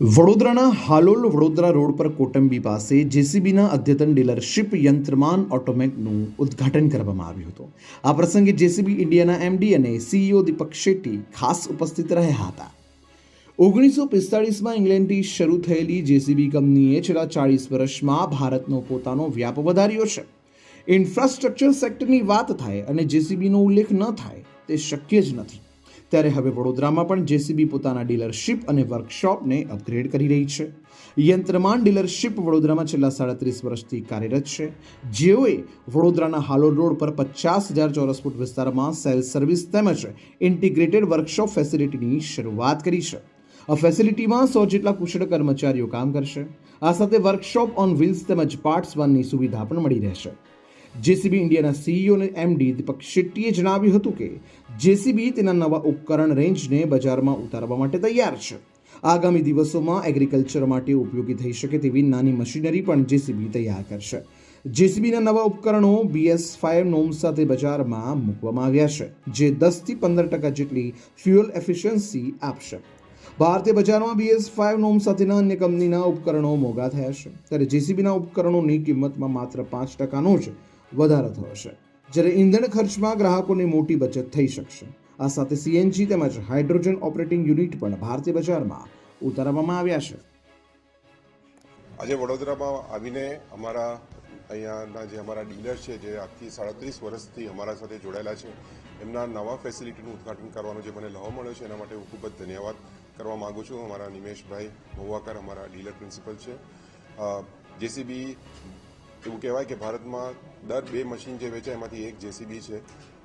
વડોદરાના હાલોલ વડોદરા રોડ પર કોટંબી પાસે જેસીબીના અદ્યતન ડીલરશીપ યંત્રમાન ઓટોમેકનું ઉદ્ઘાટન કરવામાં આવ્યું હતું. આ પ્રસંગે જેસીબી ઇન્ડિયાના એમડી અને સીઈઓ દીપક શેટ્ટી ખાસ ઉપસ્થિત રહ્યા હતા. ઓગણીસો પિસ્તાળીસમાં ઇંગ્લેન્ડથી શરૂ થયેલી જેસીબી કંપનીએ છેલ્લા ચાળીસ વર્ષમાં ભારતનો પોતાનો વ્યાપ વધાર્યો છે. ઇન્ફ્રાસ્ટ્રક્ચર સેક્ટરની વાત થાય અને જેસીબીનો ઉલ્લેખ ન થાય તે શક્ય જ નથી. ત્યારે હવે વડોદરામાં પણ જેસીબી પોતાના ડીલરશીપ અને વર્કશોપને અપગ્રેડ કરી રહી છે. યંત્રમાન ડીલરશીપ વડોદરામાં છેલ્લા સાડત્રીસ વર્ષથી કાર્યરત છે. જેઓએ વડોદરાના હાલોલ રોડ પર પચાસ હજાર ચોરસ ફૂટ વિસ્તારમાં સેલ્સ સર્વિસ તેમજ ઇન્ટિગ્રેટેડ વર્કશોપ ફેસિલિટીની શરૂઆત કરી છે. આ ફેસિલિટીમાં સો જેટલા કુશળ કર્મચારીઓ કામ કરશે. આ સાથે વર્કશોપ ઓન વ્હીલ્સ તેમજ પાર્ટ્સ વનની સુવિધા પણ મળી રહેશે. જેસીબી ઇન્ડિયાના સીઈઓ અને એમડી દીપક શેટ્ટીએ જણાવ્યું હતું કે જેસીબી તેના નવા ઉપકરણ રેન્જને બજારમાં ઉતારવા માટે તૈયાર છે. આગામી દિવસોમાં એગ્રીકલ્ચર માટે ઉપયોગી થઈ શકે તેવી નાની મશીનરી પણ જેસીબી તૈયાર કરશે. જેસીબીના નવા ઉપકરણો બીએસ ફાઇવ નોમ સાથે બજારમાં મૂકવામાં આવ્યા છે, જે દસથી પંદર ટકા જેટલી ફ્યુઅલ એફિશિયન્સી આપશે. ભારતીય બજારમાં બીએસ ફાઇવ નોમ સાથેના અન્ય કંપનીના ઉપકરણો મોંઘા થયા છે, ત્યારે જેસીબીના ઉપકરણોની કિંમતમાં માત્ર પાંચ ટકાનો જ વધારો છે. જ્યારે ઇંધણ ખર્ચમાં ગ્રાહકોને મોટી બચત થઈ શકશે. આ સાથે સીએનજી તેમજ હાઇડ્રોજન ઓપરેટિંગ યુનિટ પણ ભારતીય બજારમાં ઉતારવામાં આવ્યા છે. આજે વડોદરામાં આવીને અમારા અહીંયાના જે અમારા ડીલર છે, જે આજથી સાડત્રીસ વર્ષથી અમારા સાથે જોડાયેલા છે, એમના નવા ફેસિલિટીનું ઉદ્ઘાટન કરવાનો જે મને લહો મળ્યો છે, એના માટે હું ખૂબ જ ધન્યવાદ કરવા માગું છું. અમારા નિમેશભાઈ મહુવાકર અમારા ડીલર પ્રિન્સિપલ છે. જેસીબી એવું કહેવાય કે ભારતમાં દર બે મશીન જે વેચાય, એમાંથી એક જેસીબી છે.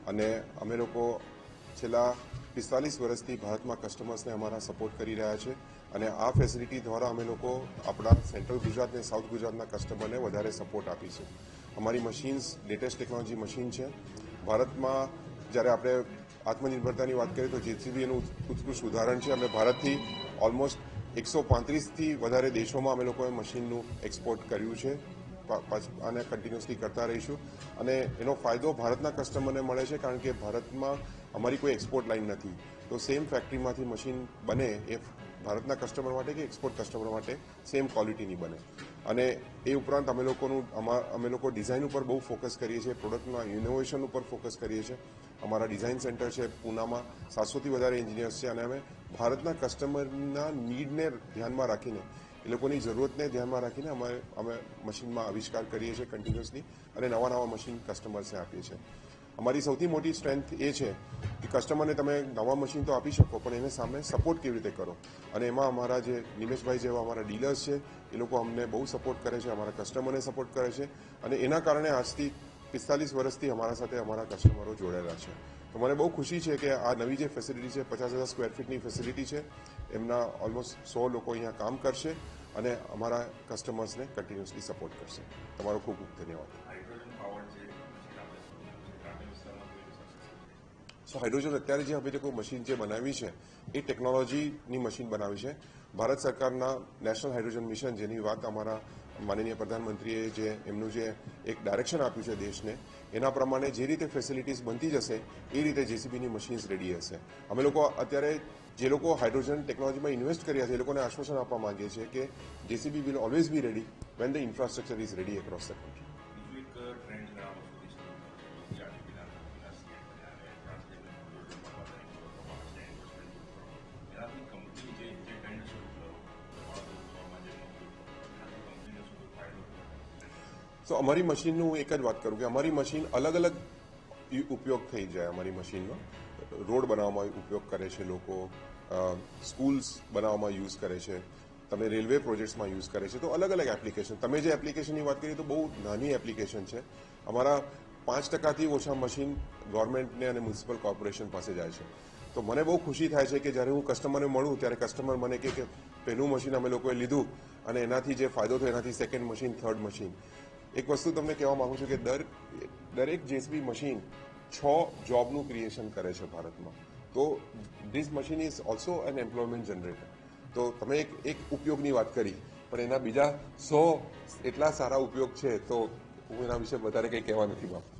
અને અમે લોકો છેલ્લા પિસ્તાલીસ વર્ષથી ભારતમાં કસ્ટમર્સને અમારા સપોર્ટ કરી રહ્યા છે. અને આ ફેસિલિટી દ્વારા અમે લોકો આપણા સેન્ટ્રલ ગુજરાત અને સાઉથ ગુજરાતના કસ્ટમરને વધારે સપોર્ટ આપી છે. અમારી મશીન્સ લેટેસ્ટ ટેકનોલોજી મશીન છે. ભારતમાં જ્યારે આપણે આત્મનિર્ભરતાની વાત કરીએ તો જેસીબી એનું ઉત્કૃષ્ટ ઉદાહરણ છે. અમે ભારતથી ઓલમોસ્ટ એકસો પાંત્રીસથી વધારે દેશોમાં અમે લોકોએ મશીનનું એક્સપોર્ટ કર્યું છે. અને કન્ટિન્યુઅસલી કરતા રહીશું. અને એનો ફાયદો ભારતના કસ્ટમરને મળે છે, કારણ કે ભારતમાં અમારી કોઈ એક્સપોર્ટ લાઇન નથી. તો સેમ ફેક્ટરીમાંથી મશીન બને એ ભારતના કસ્ટમર માટે કે એક્સપોર્ટ કસ્ટમર માટે સેમ ક્વોલિટીની બને. અને એ ઉપરાંત અમે લોકોનું, અમે લોકો ડિઝાઇન ઉપર બહુ ફોકસ કરીએ છીએ પ્રોડક્ટના ઇનોવેશન ઉપર ફોકસ કરીએ છીએ. અમારા ડિઝાઇન સેન્ટર છે પૂનામાં, સાતસોથી વધારે એન્જિનિયર્સ છે. અને અમે ભારતના કસ્ટમરના નીડને ધ્યાનમાં રાખીને એ લોકોની જરૂરતને ધ્યાનમાં રાખીને અમે અમે મશીનમાં આવિષ્કાર કરીએ છીએ કન્ટિન્યુઅસલી અને નવા નવા મશીન કસ્ટમર્સને આપીએ છીએ. અમારી સૌથી મોટી સ્ટ્રેન્થ એ છે કે કસ્ટમરને તમે નવા મશીન તો આપી શકો, પણ એને સામે સપોર્ટ કેવી રીતે કરો? અને એમાં અમારા જે નિમેશભાઈ જેવા અમારા ડીલર્સ છે, એ લોકો અમને બહુ સપોર્ટ કરે છે, અમારા કસ્ટમરને સપોર્ટ કરે છે અને એના કારણે આજથી પિસ્તાલીસ વર્ષથી અમારા સાથે અમારા કસ્ટમરો જોડાયેલા છે. તો મને બહુ ખુશી છે કે આ નવી જે ફેસિલિટી છે, પચાસ હજાર સ્ક્વેર ફીટની ફેસિલિટી છે, એમના ઓલમોસ્ટ સો લોકો અહીંયા કામ કરશે અને અમારા કસ્ટમર્સને કન્ટિન્યુઅસલી સપોર્ટ કરશે. તમારો ખૂબ ખૂબ ધન્યવાદ. સો હાઇડ્રોજન અત્યારે જે અમે લોકો મશીન જે બનાવી છે, એ ટેકનોલોજીની મશીન બનાવી છે. ભારત સરકારના નેશનલ હાઇડ્રોજન મિશન જેની વાત અમારા માનનીય પ્રધાનમંત્રીએ જે એમનું જે એક ડાયરેક્શન આપ્યું છે દેશને, એના પ્રમાણે જે રીતે ફેસિલિટીઝ બનતી જશે, એ રીતે જેસીબીની મશીન્સ રેડી હશે. અમે લોકો અત્યારે જે લોકો હાઇડ્રોજન ટેકનોલોજીમાં ઇન્વેસ્ટ કર્યા છે એ લોકોને આશ્વાસન આપવા માંગીએ છીએ કે JCB will always be ready when the infrastructure is ready across the country તો અમારી મશીનનું હું એક જ વાત કરું કે અમારી મશીન અલગ અલગ ઉપયોગ થઈ જાય અમારી મશીનનો રોડ બનાવવામાં ઉપયોગ કરે છે લોકો સ્કૂલ્સ બનાવવામાં યુઝ કરે છે, તમે રેલવે પ્રોજેક્ટ્સમાં યુઝ કરે છે, તો અલગ અલગ એપ્લિકેશન. તમે જે એપ્લિકેશનની વાત કરીએ તો બહુ નાની એપ્લિકેશન છે. અમારા પાંચ ટકાથી ઓછા મશીન ગવર્મેન્ટને અને મ્યુનિસિપલ કોર્પોરેશન પાસે જાય છે. તો મને બહુ ખુશી થાય છે કે જ્યારે હું કસ્ટમરને મળું, ત્યારે કસ્ટમર મને કે, પહેલું મશીન અમે લોકોએ લીધું અને એનાથી જે ફાયદો થયો, એનાથી સેકન્ડ મશીન થર્ડ મશીન એક વસ્તુ તમને કહેવા માંગુ છું કે દર, દરેક જેસબી મશીન છ જોબનું ક્રિએશન કરે છે ભારતમાં. તો this machine is also an employment generator તો તમે એક એક ઉપયોગની વાત કરી પણ એના બીજા સો એટલા સારા ઉપયોગ છે તો હું એના વિશે વધારે કંઈ કહેવા નથી માંગતો.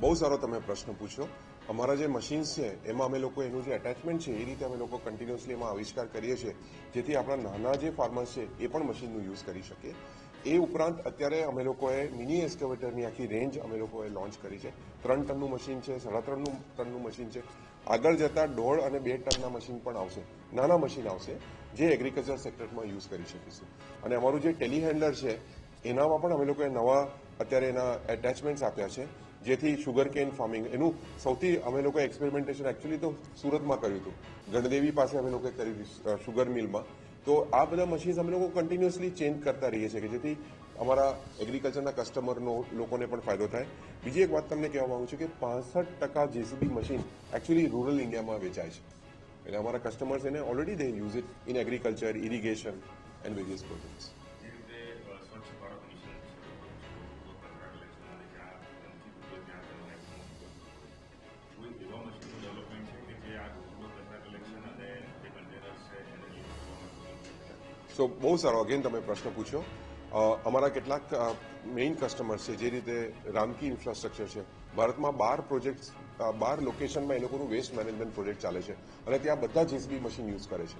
બહુ સારો તમે પ્રશ્ન પૂછ્યો. અમારા જે મશીન્સ છે, એમાં અમે લોકો એનું જે એટેચમેન્ટ છે, એ રીતે અમે લોકો કન્ટિન્યુઅસલી એમાં આવિષ્કાર કરીએ છીએ, જેથી આપણા નાના જે ફાર્મર્સ છે, એ પણ મશીનનું યુઝ કરી શકે. એ ઉપરાંત અત્યારે અમે લોકોએ મિની એક્સ્કેવેટરની આખી રેન્જ અમે લોકોએ લોન્ચ કરી છે. ત્રણ ટનનું મશીન છે, સાડા ત્રણનું ટનનું મશીન છે. આગળ જતાં દોઢ અને બે ટનના મશીન પણ આવશે. નાના મશીન આવશે, જે એગ્રીકલ્ચર સેક્ટરમાં યુઝ કરી શકીશું. અને અમારું જે ટેલિહેન્ડલર છે, એનામાં પણ અમે લોકોએ નવા અત્યારે એના એટેચમેન્ટ્સ આપ્યા છે. જેથી શુગર કેન ફાર્મિંગ એનું સૌથી અમે લોકો એક્સપેરિમેન્ટેશન એકચ્યુઅલી તો સુરતમાં કર્યું હતું. ગણદેવી પાસે અમે લોકોએ કર્યું હતું શુગર મિલમાં તો આ બધા મશીન્સ અમે લોકો કન્ટિન્યુઅસલી ચેન્જ કરતા રહીએ છીએ કે જેથી અમારા એગ્રીકલ્ચરના કસ્ટમરનો લોકોને પણ ફાયદો થાય. બીજી એક વાત તમને કહેવા માગું છું કે પાસઠ ટકા જેસીબી મશીન એકચ્યુઅલી રૂરલ ઇન્ડિયામાં વેચાય છે. એટલે અમારા કસ્ટમર્સ એને already they use it in agriculture irrigation and various projects so બહુ સારો. અગેન તમે પ્રશ્ન પૂછ્યો. અમારા કેટલાક મેઇન કસ્ટમર્સ છે, જે રીતે રામકી ઇન્ફ્રાસ્ટ્રક્ચર છે. ભારતમાં બાર પ્રોજેક્ટ બાર લોકેશનમાં એ લોકોનું વેસ્ટ મેનેજમેન્ટ પ્રોજેક્ટ ચાલે છે. અને ત્યાં બધા જીસીબી મશીન યુઝ કરે છે.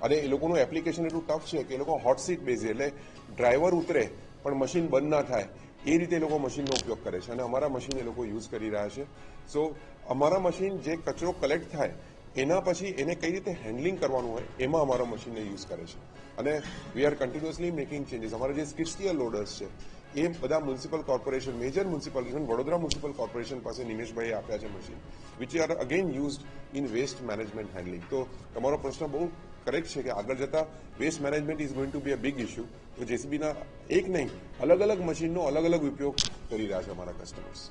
અને એ લોકોનું એપ્લિકેશન એટલું ટફ છે કે એ લોકો હોટ સીટ બેઝ એટલે ડ્રાઈવર ઉતરે, પણ મશીન બંધ ના થાય. એ રીતે એ લોકો મશીનનો ઉપયોગ કરે છે. અને અમારા મશીન એ લોકો યુઝ કરી રહ્યા છે. સો અમારા મશીન જે કચરો કલેક્ટ થાય એના પછી એને કઈ રીતે હેન્ડલિંગ કરવાનું હોય, એમાં અમારા મશીનને યુઝ કરે છે. અને we are continuously making changes અમારા જે સ્કિસ્ટિયર લોડર્સ છે, એ બધા municipal corporation major municipal Vadodara municipal corporation પાસે નિમેશભાઈએ આપ્યા છે machine which are again used in waste management handling તો તમારો પ્રશ્ન બહુ કરેક્ટ છે કે આગળ જતા waste management is going to be a big issue તો જેસીબીના એક નહીં, અલગ અલગ મશીનનો અલગ અલગ ઉપયોગ કરી રહ્યા છે અમારા કસ્ટમર્સ